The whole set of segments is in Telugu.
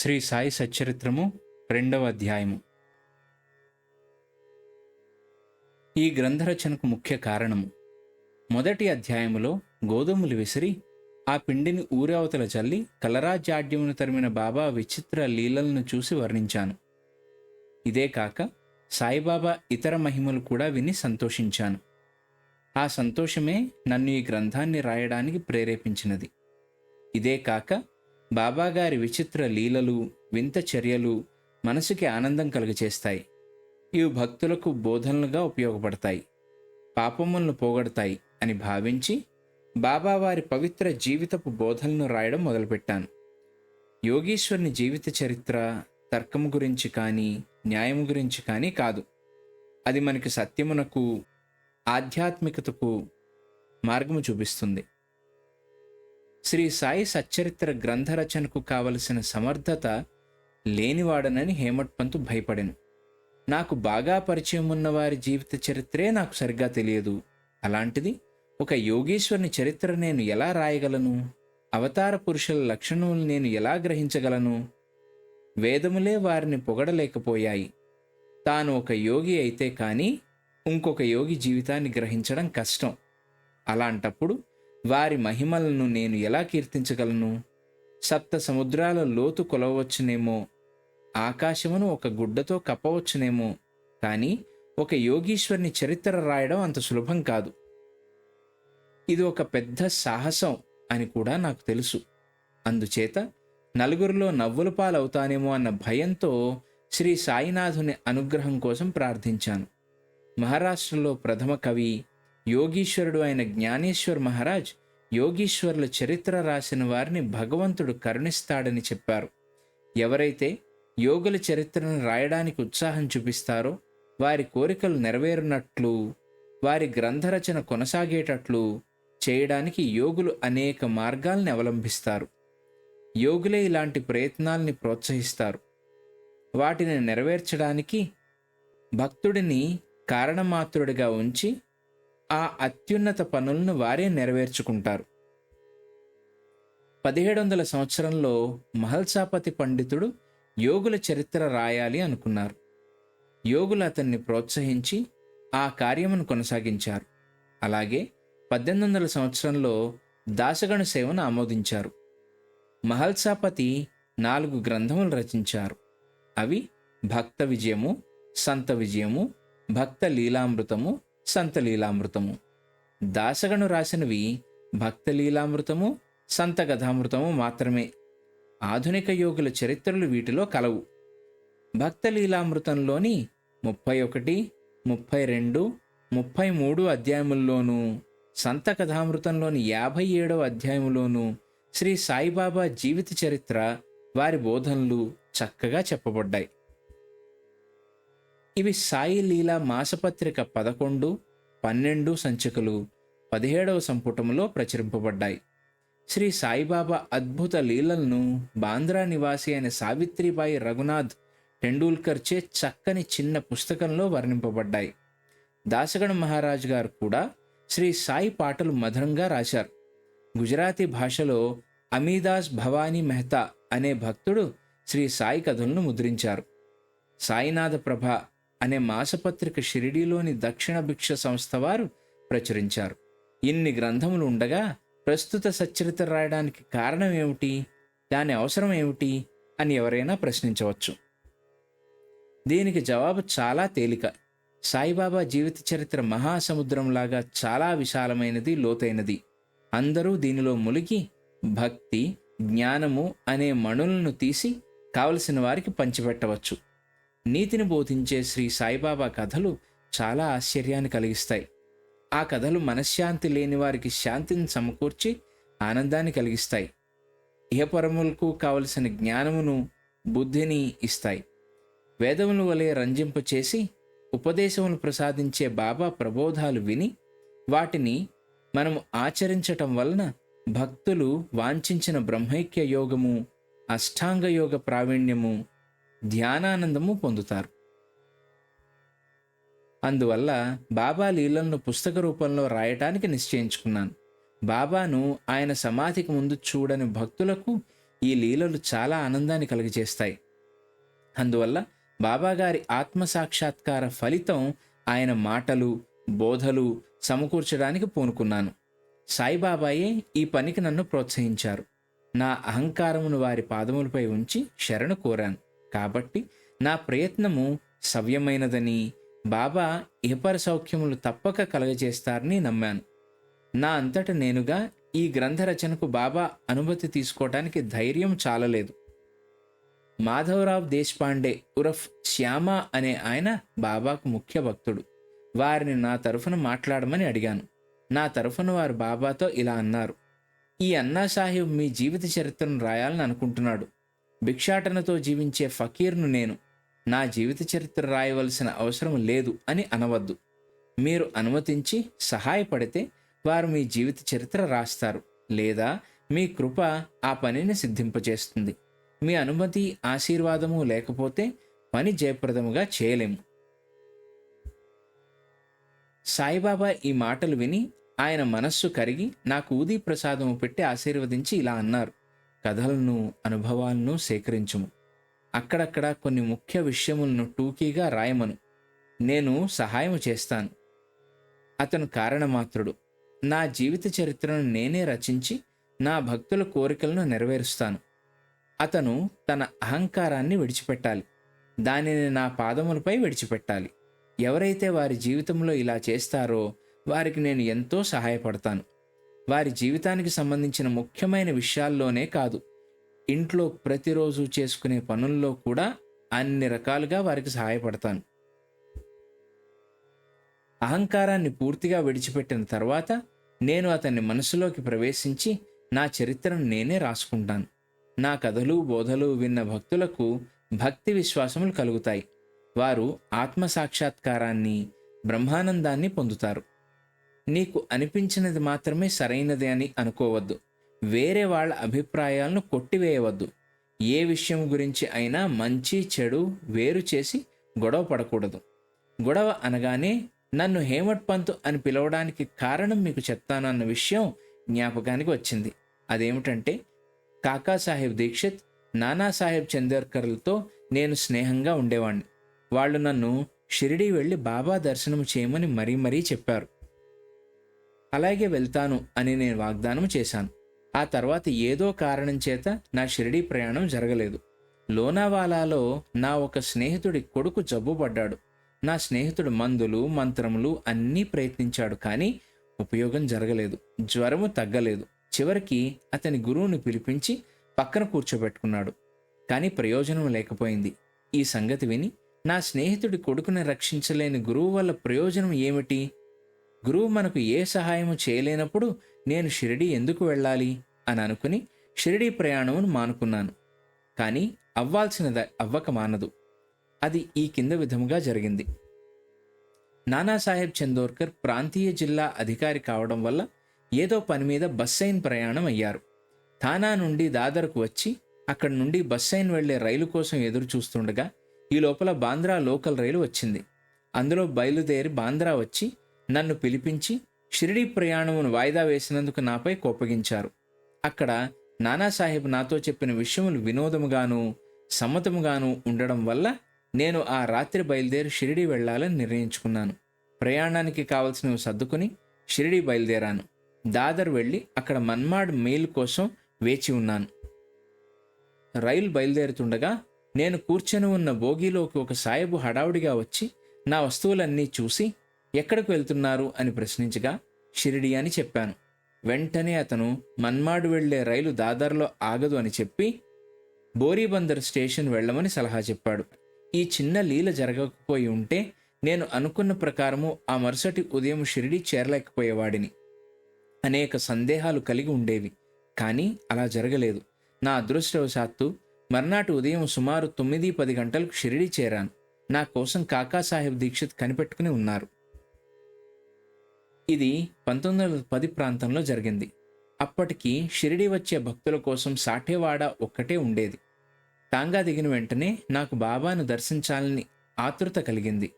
శ్రీ సాయి సచ్చరిత్రము రెండవ అధ్యాయము. ఈ గ్రంథరచనకు ముఖ్య కారణము. మొదటి అధ్యాయములో గోధుమలు విసిరి ఆ పిండిని ఊరవతల చల్లి కలరాజాడ్యమును తరిమిన బాబా విచిత్ర లీలలను చూసి వర్ణించాను. ఇదే కాక సాయిబాబా ఇతర మహిమలు కూడా విని సంతోషించాను. ఆ సంతోషమే నన్ను ఈ గ్రంథాన్ని రాయడానికి ప్రేరేపించినది. ఇదే కాక బాబాగారి విచిత్ర లీలలు వింత చర్యలు మనసుకి ఆనందం కలుగచేస్తాయి. ఇవి భక్తులకు బోధనలుగా ఉపయోగపడతాయి. పాపములను పోగొడతాయి అని భావించి బాబావారి పవిత్ర జీవితపు బోధనలను రాయడం మొదలుపెట్టాను. యోగీశ్వరుని జీవిత చరిత్ర తర్కము గురించి కానీ న్యాయము గురించి కానీ కాదు. అది మనకి సత్యమునకు ఆధ్యాత్మికతకు మార్గము చూపిస్తుంది. శ్రీ సాయి సచ్చరిత్ర గ్రంథరచనకు కావలసిన సమర్థత లేనివాడనని హేమట్ పంతు భయపడెను. నాకు బాగా పరిచయం ఉన్న వారి జీవిత చరిత్రే నాకు సరిగ్గా తెలియదు. అలాంటిది ఒక యోగీశ్వరుని చరిత్ర నేను ఎలా రాయగలను? అవతార పురుషుల లక్షణములు నేను ఎలా గ్రహించగలను? వేదములే వారిని పొగడలేకపోయాయి. తాను ఒక యోగి అయితే కానీ ఇంకొక యోగి జీవితాన్ని గ్రహించడం కష్టం. అలాంటప్పుడు వారి మహిమలను నేను ఎలా కీర్తించగలను? సప్త సముద్రాల లోతు కొలవచ్చునేమో ఆకాశమును ఒక గుడ్డతో కప్పవచ్చునేమో. కానీ ఒక యోగీశ్వరుని చరిత్ర రాయడం అంత సులభం కాదు. ఇది ఒక పెద్ద సాహసం అని కూడా నాకు తెలుసు. అందుచేత నలుగురిలో నవ్వుల పాలవుతానేమో అన్న భయంతో శ్రీ సాయినాథుని అనుగ్రహం కోసం ప్రార్థించాను. మహారాష్ట్రలో ప్రథమ కవి యోగీశ్వరుడు అయిన జ్ఞానేశ్వర్ మహారాజ్ యోగీశ్వరుల చరిత్ర రాసిన వారిని భగవంతుడు కరుణిస్తాడని చెప్పారు. ఎవరైతే యోగుల చరిత్రను రాయడానికి ఉత్సాహం చూపిస్తారో వారి కోరికలు నెరవేరునట్లు వారి గ్రంథరచన కొనసాగేటట్లు చేయడానికి యోగులు అనేక మార్గాల్ని అవలంబిస్తారు. యోగులే ఇలాంటి ప్రయత్నాల్ని ప్రోత్సహిస్తారు. వాటిని నెరవేర్చడానికి భక్తుడిని కారణమాత్రుడిగా ఉంచి ఆ అత్యున్నత పనులను వారే నెరవేర్చుకుంటారు. పదిహేడు వందల సంవత్సరంలో మహల్సాపతి పండితుడు యోగుల చరిత్ర రాయాలి అనుకున్నారు. యోగులు అతన్ని ప్రోత్సహించి ఆ కార్యమును కొనసాగించారు. అలాగే పద్దెనిమిది వందల సంవత్సరంలో దాసగణ సేవను ఆమోదించారు. మహల్సాపతి నాలుగు గ్రంథములు రచించారు. అవి భక్త విజయము సంత విజయము భక్త లీలామృతము సంత లీలామృతము దాసగను రాసినవి భక్తలీలామృతము సంత మాత్రమే. ఆధునిక యోగుల చరిత్రలు వీటిలో కలవు. భక్తలీలామృతంలోని ముప్పై ఒకటి ముప్పై రెండు ముప్పై మూడు అధ్యాయముల్లోనూ సంతకథామృతంలోని యాభై ఏడవ అధ్యాయములోనూ శ్రీ సాయిబాబా జీవిత చరిత్ర వారి బోధనలు చక్కగా చెప్పబడ్డాయి. ఇవి సాయి లీలా మాసపత్రిక పదకొండు పన్నెండు సంచికలు పదిహేడవ సంపుటంలో ప్రచురింపబడ్డాయి. శ్రీ సాయిబాబా అద్భుత లీలలను బాంద్రా నివాసి అయిన సావిత్రిబాయి రఘునాథ్ టెండూల్కర్ చే చక్కని చిన్న పుస్తకంలో వర్ణింపబడ్డాయి. దాసగణ మహారాజ్ గారు కూడా శ్రీ సాయి పాటలు మధురంగా రాశారు. గుజరాతీ భాషలో అమీదాస్ భవానీ మెహతా అనే భక్తుడు శ్రీ సాయి కథలను ముద్రించారు. సాయినాథ ప్రభ అనే మాసపత్రిక షిరిడీలోని దక్షిణ భిక్ష సంస్థ వారు ప్రచురించారు. ఇన్ని గ్రంథములు ఉండగా ప్రస్తుత సచ్చరిత్ర రాయడానికి కారణం ఏమిటి? దాని అవసరం ఏమిటి? అని ఎవరైనా ప్రశ్నించవచ్చు. దీనికి జవాబు చాలా తేలిక. సాయిబాబా జీవిత చరిత్ర మహాసముద్రంలాగా చాలా విశాలమైనది లోతైనది. అందరూ దీనిలో ములిగి భక్తి జ్ఞానము అనే మణులను తీసి కావలసిన వారికి పంచిపెట్టవచ్చు. నీతిని బోధించే శ్రీ సాయిబాబా కథలు చాలా ఆశ్చర్యాన్ని కలిగిస్తాయి. ఆ కథలు మనశ్శాంతి లేని వారికి శాంతిని సమకూర్చి ఆనందాన్ని కలిగిస్తాయి. ఇహపరములకు కావలసిన జ్ఞానమును బుద్ధిని ఇస్తాయి. వేదముల వలె రంజింప చేసి ఉపదేశములు ప్రసాదించే బాబా ప్రబోధాలు విని వాటిని మనం ఆచరించటం వలన భక్తులు వాంఛించిన బ్రహ్మైక్య యోగము అష్టాంగ యోగ ప్రావీణ్యము ధ్యానానందము పొందుతారు. అందువల్ల బాబా లీలలను పుస్తక రూపంలో రాయటానికి నిశ్చయించుకున్నాను. బాబాను ఆయన సమాధికి ముందు చూడని భక్తులకు ఈ లీలలు చాలా ఆనందాన్ని కలుగజేస్తాయి. అందువల్ల బాబాగారి ఆత్మసాక్షాత్కార ఫలితం ఆయన మాటలు బోధలు సమకూర్చడానికి పూనుకున్నాను. సాయిబాబాయే ఈ పనికి నన్ను ప్రోత్సహించారు. నా అహంకారమును వారి పాదములపై ఉంచి శరణు కోరాను. కాబట్టి నా ప్రయత్నము సవ్యమైనదని బాబా ఇహపర సౌఖ్యములు తప్పక కలగజేస్తారని నమ్మాను. నా అంతట నేనుగా ఈ గ్రంథ రచనకు బాబా అనుమతి తీసుకోవటానికి ధైర్యం చాలలేదు. మాధవరావు దేశపాండే ఉరఫ్ శ్యామ అనే ఆయన బాబాకు ముఖ్య భక్తుడు. వారిని నా తరఫున మాట్లాడమని అడిగాను. నా తరఫున వారు బాబాతో ఇలా అన్నారు. ఈ అన్నా సాహిబ్ మీ జీవిత చరిత్రను రాయాలని అనుకుంటున్నాడు. భిక్షాటనతో జీవించే ఫకీర్ను నేను. నా జీవిత చరిత్ర రాయవలసిన అవసరం లేదు అని అనవద్దు. మీరు అనుమతించి సహాయపడితే వారు మీ జీవిత చరిత్ర రాస్తారు. లేదా మీ కృప ఆ పనిని సిద్ధింపచేస్తుంది మీ అనుమతి ఆశీర్వాదము లేకపోతే పని జయప్రదముగా చేయలేము. సాయిబాబా ఈ మాటలు విని ఆయన మనస్సు కరిగి నాకు ఊదీ ప్రసాదము పెట్టి ఆశీర్వదించి ఇలా అన్నారు. కథలను అనుభవాలను సేకరించుము. అక్కడక్కడ కొన్ని ముఖ్య విషయములను టూకీగా రాయమను. నేను సహాయం చేస్తాను. అతను కారణమాత్రుడు. నా జీవిత చరిత్రను నేనే రచించి నా భక్తుల కోరికలను నెరవేరుస్తాను. అతను తన అహంకారాన్ని విడిచిపెట్టాలి. దానిని నా పాదములపై విడిచిపెట్టాలి. ఎవరైతే వారి జీవితంలో ఇలా చేస్తారో వారికి నేను ఎంతో సహాయపడతాను. వారి జీవితానికి సంబంధించిన ముఖ్యమైన విషయాల్లోనే కాదు. ఇంట్లో ప్రతిరోజు చేసుకునే పనుల్లో కూడా అన్ని రకాలుగా వారికి సహాయపడతాను. అహంకారాన్ని పూర్తిగా విడిచిపెట్టిన తర్వాత నేను అతన్ని మనసులోకి ప్రవేశించి నా చరిత్రను నేనే రాసుకుంటాను. నా కథలు బోధలు విన్న భక్తులకు భక్తి విశ్వాసములు కలుగుతాయి. వారు ఆత్మ సాక్షాత్కారాన్ని బ్రహ్మానందాన్ని పొందుతారు. నీకు అనిపించినది మాత్రమే సరైనది అని అనుకోవద్దు. వేరే వాళ్ళ అభిప్రాయాలను కొట్టివేయవద్దు. ఏ విషయం గురించి అయినా మంచి చెడు వేరు చేసి గొడవ పడకూడదు. గొడవ అనగానే నన్ను హేమట్ పంతు అని పిలవడానికి కారణం మీకు చెప్తాను అన్న విషయం జ్ఞాపకానికి వచ్చింది. అదేమిటంటే కాకాసాహెబ్ దీక్షిత్ నానాసాహెబ్ చందేర్కర్లతో నేను స్నేహంగా ఉండేవాణ్ణి. వాళ్ళు నన్ను షిరిడీ వెళ్ళి బాబా దర్శనం చేయమని మరీ మరీ చెప్పారు. అలాగే వెళ్తాను అని నేను వాగ్దానం చేశాను. ఆ తర్వాత ఏదో కారణం చేత నా షిరిడీ ప్రయాణం జరగలేదు. లోనావాలాలో నా ఒక స్నేహితుడి కొడుకు జబ్బుపడ్డాడు. నా స్నేహితుడు మందులు మంత్రములు అన్నీ ప్రయత్నించాడు కానీ ఉపయోగం జరగలేదు. జ్వరము తగ్గలేదు. చివరికి అతని గురువుని పిలిపించి పక్కన కూర్చోబెట్టుకున్నాడు. కానీ ప్రయోజనం లేకపోయింది. ఈ సంగతి విని నా స్నేహితుడి కొడుకుని రక్షించలేని గురువు వల్ల ప్రయోజనం ఏమిటి? గురువు మనకు ఏ సహాయము చేయలేనప్పుడు నేను షిరిడి ఎందుకు వెళ్ళాలి అని అనుకుని షిరిడి ప్రయాణమును మానుకున్నాను. కానీ అవ్వాల్సినది అవ్వక మానదు. అది ఈ కింద విధముగా జరిగింది. నానాసాహెబ్ చందోర్కర్ ప్రాంతీయ జిల్లా అధికారి కావడం వల్ల ఏదో పని మీద బస్సైన్ ప్రయాణం అయ్యారు. థానా నుండి దాదర్కు వచ్చి అక్కడి నుండి బస్సైన్ వెళ్ళే రైలు కోసం ఎదురు చూస్తుండగా ఈ లోపల బాంద్రా లోకల్ రైలు వచ్చింది. అందులో బయలుదేరి బాంద్రా వచ్చి నన్ను పిలిపించి షిరిడీ ప్రయాణమును వాయిదా వేసినందుకు నాపై కోపగించారు. అక్కడ నానాసాహెబ్ నాతో చెప్పిన విషయములు వినోదముగాను సమ్మతముగాను ఉండడం వల్ల నేను ఆ రాత్రి బయలుదేరి షిరిడీ వెళ్ళాలని నిర్ణయించుకున్నాను. ప్రయాణానికి కావలసినవి సర్దుకుని షిరిడీ బయలుదేరాను. దాదర్ వెళ్ళి అక్కడ మన్మాడ్ మెయిల్ కోసం వేచి ఉన్నాను. రైలు బయలుదేరుతుండగా నేను కూర్చొని ఉన్న బోగీలోకి ఒక సాయబు హడావుడిగా వచ్చి నా వస్తువులన్నీ చూసి ఎక్కడికి వెళ్తున్నారు అని ప్రశ్నించగా షిరిడి అని చెప్పాను. వెంటనే అతను మన్మాడు వెళ్ళే రైలు దాదర్లో ఆగదు అని చెప్పి బోరీబందర్ స్టేషన్ వెళ్ళమని సలహా చెప్పాడు. ఈ చిన్న లీల జరగకపోయి ఉంటే నేను అనుకున్న ప్రకారము ఆ మరుసటి ఉదయం షిరిడి చేరలేకపోయేవాడిని. అనేక సందేహాలు కలిగి ఉండేవి కానీ అలా జరగలేదు. నా అదృష్టవశాత్తు మర్నాటి ఉదయం సుమారు తొమ్మిది పది గంటలకు షిరిడి చేరాను. నా కోసం కాకాసాహెబ్ దీక్షిత్ కనిపెట్టుకుని ఉన్నారు. ఇది పంతొమ్మిది వందల పది ప్రాంతంలో జరిగింది. అప్పటికి షిరిడి వచ్చే భక్తుల కోసం సాఠేవాడ ఒక్కటే ఉండేది. తాంగా దిగిన వెంటనే నాకు బాబాను దర్శించాలని ఆతృత కలిగింది.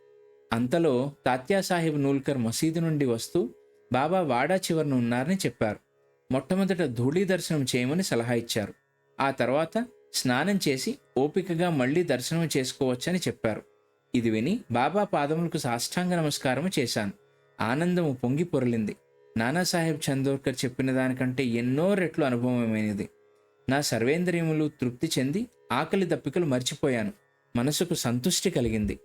అంతలో తాత్యాసాహెబ్ నూల్కర్ మసీదు నుండి వస్తూ బాబా వాడా చివరన ఉన్నారని చెప్పారు. మొట్టమొదట ధూళీ దర్శనం చేయమని సలహా ఇచ్చారు. ఆ తర్వాత స్నానం చేసి ఓపికగా మళ్ళీ దర్శనం చేసుకోవచ్చని చెప్పారు. ఇది విని బాబా పాదములకు సాష్టాంగ నమస్కారము చేశాను. ఆనందము పొంగి పొరలింది. నానాసాహెబ్ చందోర్కర్ చెప్పిన దానికంటే ఎన్నో రెట్లు అనుభవమైనది. నా సర్వేంద్రియములు తృప్తి చెంది ఆకలి దప్పికలు మర్చిపోయాను. మనసుకు సంతుష్టి కలిగింది.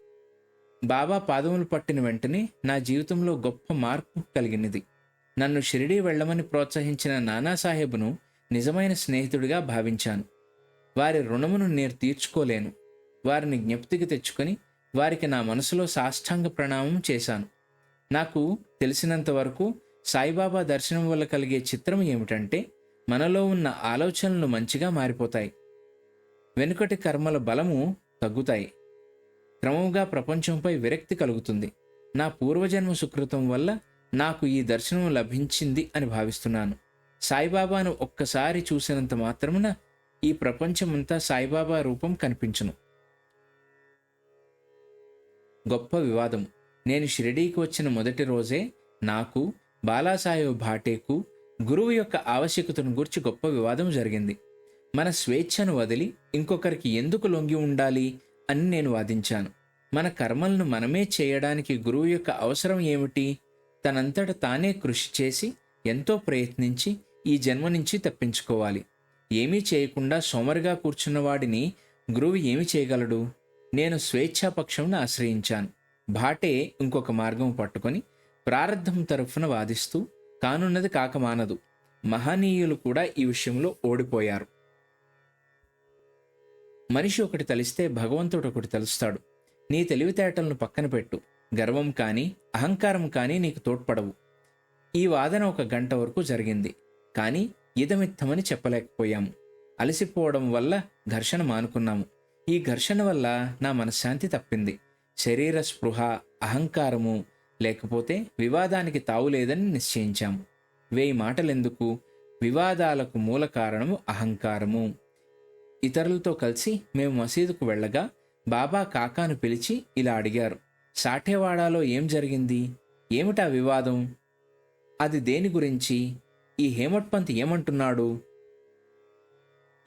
బాబా పాదములు పట్టిన వెంటనే నా జీవితంలో గొప్ప మార్పు కలిగినది. నన్ను షిరిడీ వెళ్ళమని ప్రోత్సహించిన నానాసాహెబ్ను నిజమైన స్నేహితుడిగా భావించాను. వారి రుణమును నేను తీర్చుకోలేను. వారిని జ్ఞప్తికి తెచ్చుకొని వారికి నా మనసులో సాష్టాంగ ప్రణామం చేశాను. నాకు తెలిసినంత వరకు సాయిబాబా దర్శనం వల్ల కలిగే చిత్రం ఏమిటంటే మనలో ఉన్న ఆలోచనలు మంచిగా మారిపోతాయి. వెనుకటి కర్మల బలము తగ్గుతాయి. క్రమంగా ప్రపంచంపై విరక్తి కలుగుతుంది. నా పూర్వజన్మ సుకృతం వల్ల నాకు ఈ దర్శనం లభించింది అని భావిస్తున్నాను. సాయిబాబాను ఒక్కసారి చూసినంత మాత్రమున ఈ ప్రపంచమంతా సాయిబాబా రూపం కనిపించును. గొప్ప వివాదం నేను షిరిడీకి వచ్చిన మొదటి రోజే నాకు బాలాసాహెబ్ భాటేకు గురువు యొక్క ఆవశ్యకతను గురించి గొప్ప వివాదం జరిగింది. మన స్వేచ్ఛను వదిలి ఇంకొకరికి ఎందుకు లొంగి ఉండాలి అని నేను వాదించాను. మన కర్మలను మనమే చేయడానికి గురువు యొక్క అవసరం ఏమిటి? తనంతట తానే కృషి చేసి ఎంతో ప్రయత్నించి ఈ జన్మ నుంచి తప్పించుకోవాలి. ఏమీ చేయకుండా సోమరిగా కూర్చున్న వాడిని గురువు ఏమి చేయగలడు? నేను స్వేచ్ఛాపక్షంను ఆశ్రయించాను. భాటే ఇంకొక మార్గం పట్టుకొని ప్రారంధం తరఫున వాదిస్తూ కానున్నది కాకమానదు మహనీయులు కూడా ఈ విషయంలో ఓడిపోయారు. మనిషి ఒకటి తలిస్తే భగవంతుడు ఒకటి తలుస్తాడు. నీ తెలివితేటలను పక్కన పెట్టు. గర్వం కానీ అహంకారం కానీ నీకు తోడ్పడవు. ఈ వాదన ఒక గంట వరకు జరిగింది. కానీ ఇదమిత్తమని చెప్పలేకపోయాము. అలసిపోవడం వల్ల ఘర్షణ మానుకున్నాము. ఈ ఘర్షణ వల్ల నా మనశ్శాంతి తప్పింది. శరీర స్పృహ అహంకారము లేకపోతే వివాదానికి తావులేదని నిశ్చయించాము వేయి మాటలెందుకు? వివాదాలకు మూల కారణము అహంకారము. ఇతరులతో కలిసి మేము మసీదుకు వెళ్ళగా బాబా కాకాను పిలిచి ఇలా అడిగారు సాఠేవాడాలో ఏం జరిగింది? ఏమిటా వివాదం? అది దేని గురించి? ఈ హేమట్పంత్ ఏమంటున్నాడు?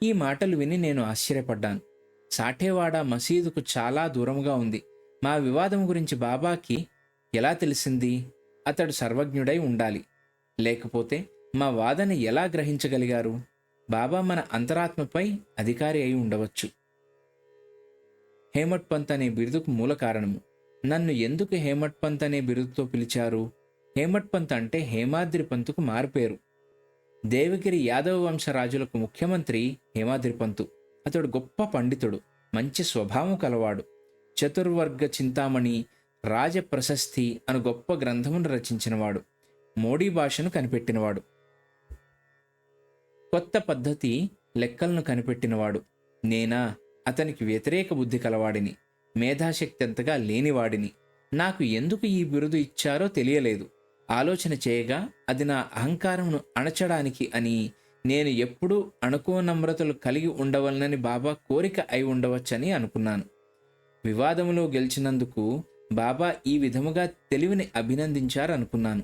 ఈ మాటలు విని నేను ఆశ్చర్యపడ్డాను. సాఠేవాడ మసీదుకు చాలా దూరంగా ఉంది. మా వివాదం గురించి బాబాకి ఎలా తెలిసింది? అతడు సర్వజ్ఞుడై ఉండాలి. లేకపోతే మా వాదన ఎలా గ్రహించగలిగారు? బాబా మన అంతరాత్మపై అధికారి అయి ఉండవచ్చు. హేమట్ పంత్ అనే బిరుదుకు మూల కారణము. నన్ను ఎందుకు హేమట్ పంత్ అనే బిరుదుతో పిలిచారు? హేమట్ పంత్ అంటే హేమాద్రి పంతుకు మారుపేరు. దేవగిరి యాదవ వంశరాజులకు ముఖ్యమంత్రి హేమాద్రి పంతు. అతడు గొప్ప పండితుడు. మంచి స్వభావం కలవాడు. చతుర్వర్గ చింతామణి రాజ ప్రశస్తి అను గొప్ప గ్రంథమును రచించినవాడు. మోడీ భాషను కనిపెట్టినవాడు. కొత్త పద్ధతి లెక్కలను కనిపెట్టినవాడు. నేనా? అతనికి వ్యతిరేక బుద్ధి కలవాడిని. మేధాశక్తి అంతగా లేనివాడిని. నాకు ఎందుకు ఈ బిరుదు ఇచ్చారో తెలియలేదు. ఆలోచన చేయగా అది నా అహంకారమును అణచడానికి అని నేను ఎప్పుడూ అణుకో నమ్రతలు కలిగి ఉండవలనని బాబా కోరిక అయి ఉండవచ్చని అనుకున్నాను. వివాదంలో గెలిచినందుకు బాబా ఈ విధముగా తెలివిని అభినందించారు అనుకున్నాను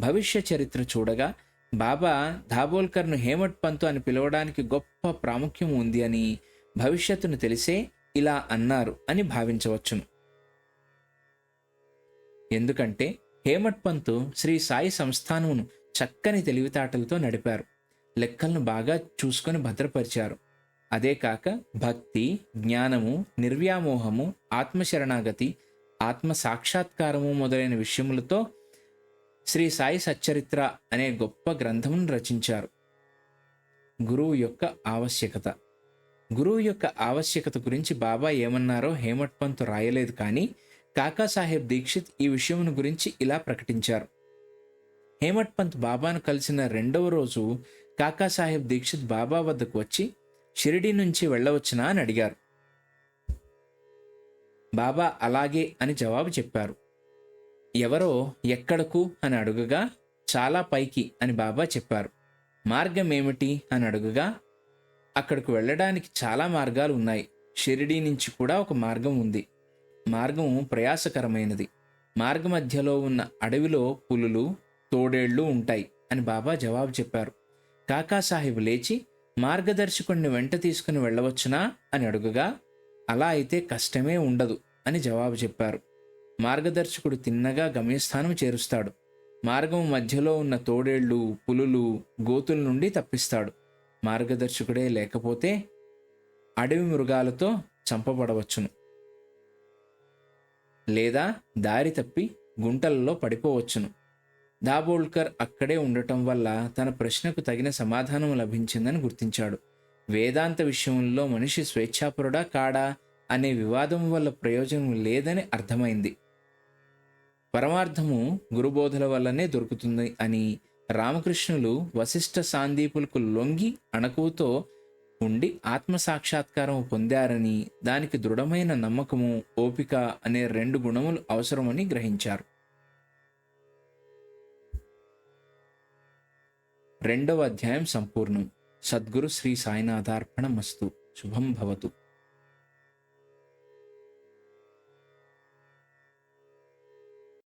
భవిష్య చరిత్ర చూడగా బాబా ధాబోల్కర్ను హేమట్ పంతు అని పిలవడానికి గొప్ప ప్రాముఖ్యం ఉంది అని భవిష్యత్తును తెలిసే ఇలా అన్నారు అని భావించవచ్చును. ఎందుకంటే హేమట్ పంతు శ్రీ సాయి సంస్థానమును చక్కని తెలివితేటలతో నడిపారు. లెక్కలను బాగా చూసుకొని భద్రపరిచారు. అదే కాక భక్తి జ్ఞానము నిర్వ్యామోహము ఆత్మశరణాగతి ఆత్మ సాక్షాత్కారము మొదలైన విషయములతో శ్రీ సాయి సచ్చరిత్ర అనే గొప్ప గ్రంథమును రచించారు. గురువు యొక్క ఆవశ్యకత. గురువు యొక్క ఆవశ్యకత గురించి బాబా ఏమన్నారో హేమట్ పంత్ రాయలేదు కానీ కాకాసాహెబ్ దీక్షిత్ ఈ విషయమును గురించి ఇలా ప్రకటించారు. హేమట్ పంత్ బాబాను కలిసిన రెండవ రోజు కాకాసాహెబ్ దీక్షిత్ బాబా వద్దకు వచ్చి షిరిడి నుంచి వెళ్ళవచ్చునా అని అడిగారు. బాబా అలాగే అని జవాబు చెప్పారు. ఎవరో ఎక్కడకు అని అడుగగా చాలా పైకి అని బాబా చెప్పారు. మార్గం ఏమిటి అని అడుగగా అక్కడికి వెళ్ళడానికి చాలా మార్గాలు ఉన్నాయి. షిరిడీ నుంచి కూడా ఒక మార్గం ఉంది. మార్గం ప్రయాసకరమైనది. మార్గ మధ్యలో ఉన్న అడవిలో పులులు తోడేళ్ళు ఉంటాయి అని బాబా జవాబు చెప్పారు. కాకాసాహెబ్ లేచి మార్గదర్శకుణ్ణి వెంట తీసుకుని వెళ్ళవచ్చునా? అని అడుగుగా అలా అయితే కష్టమే ఉండదు అని జవాబు చెప్పారు. మార్గదర్శకుడు తిన్నగా గమ్యస్థానం చేరుస్తాడు. మార్గం మధ్యలో ఉన్న తోడేళ్ళు పులులు గోతుల నుండి తప్పిస్తాడు. మార్గదర్శకుడే లేకపోతే అడవి మృగాలతో చంపబడవచ్చును. లేదా దారి తప్పి గుంటలలో పడిపోవచ్చును. దాబోల్కర్ అక్కడే ఉండటం వల్ల తన ప్రశ్నకు తగిన సమాధానం లభించిందని గుర్తించాడు. వేదాంత విషయంలో మనిషి స్వేచ్ఛాపరుడా కాడా అనే వివాదం వల్ల ప్రయోజనం లేదని అర్థమైంది. పరమార్థము గురుబోధల వల్లనే దొరుకుతుంది అని రామకృష్ణులు వశిష్ఠ సాందీపులకు లొంగి అణకువతో ఉండి ఆత్మ సాక్షాత్కారం పొందారని దానికి దృఢమైన నమ్మకము ఓపిక అనే రెండు గుణములు అవసరమని గ్రహించారు. రెండవ అధ్యాయం సంపూర్ణం. సద్గురు శ్రీ సాయినాథార్పణ మస్తు శుభం భవతు.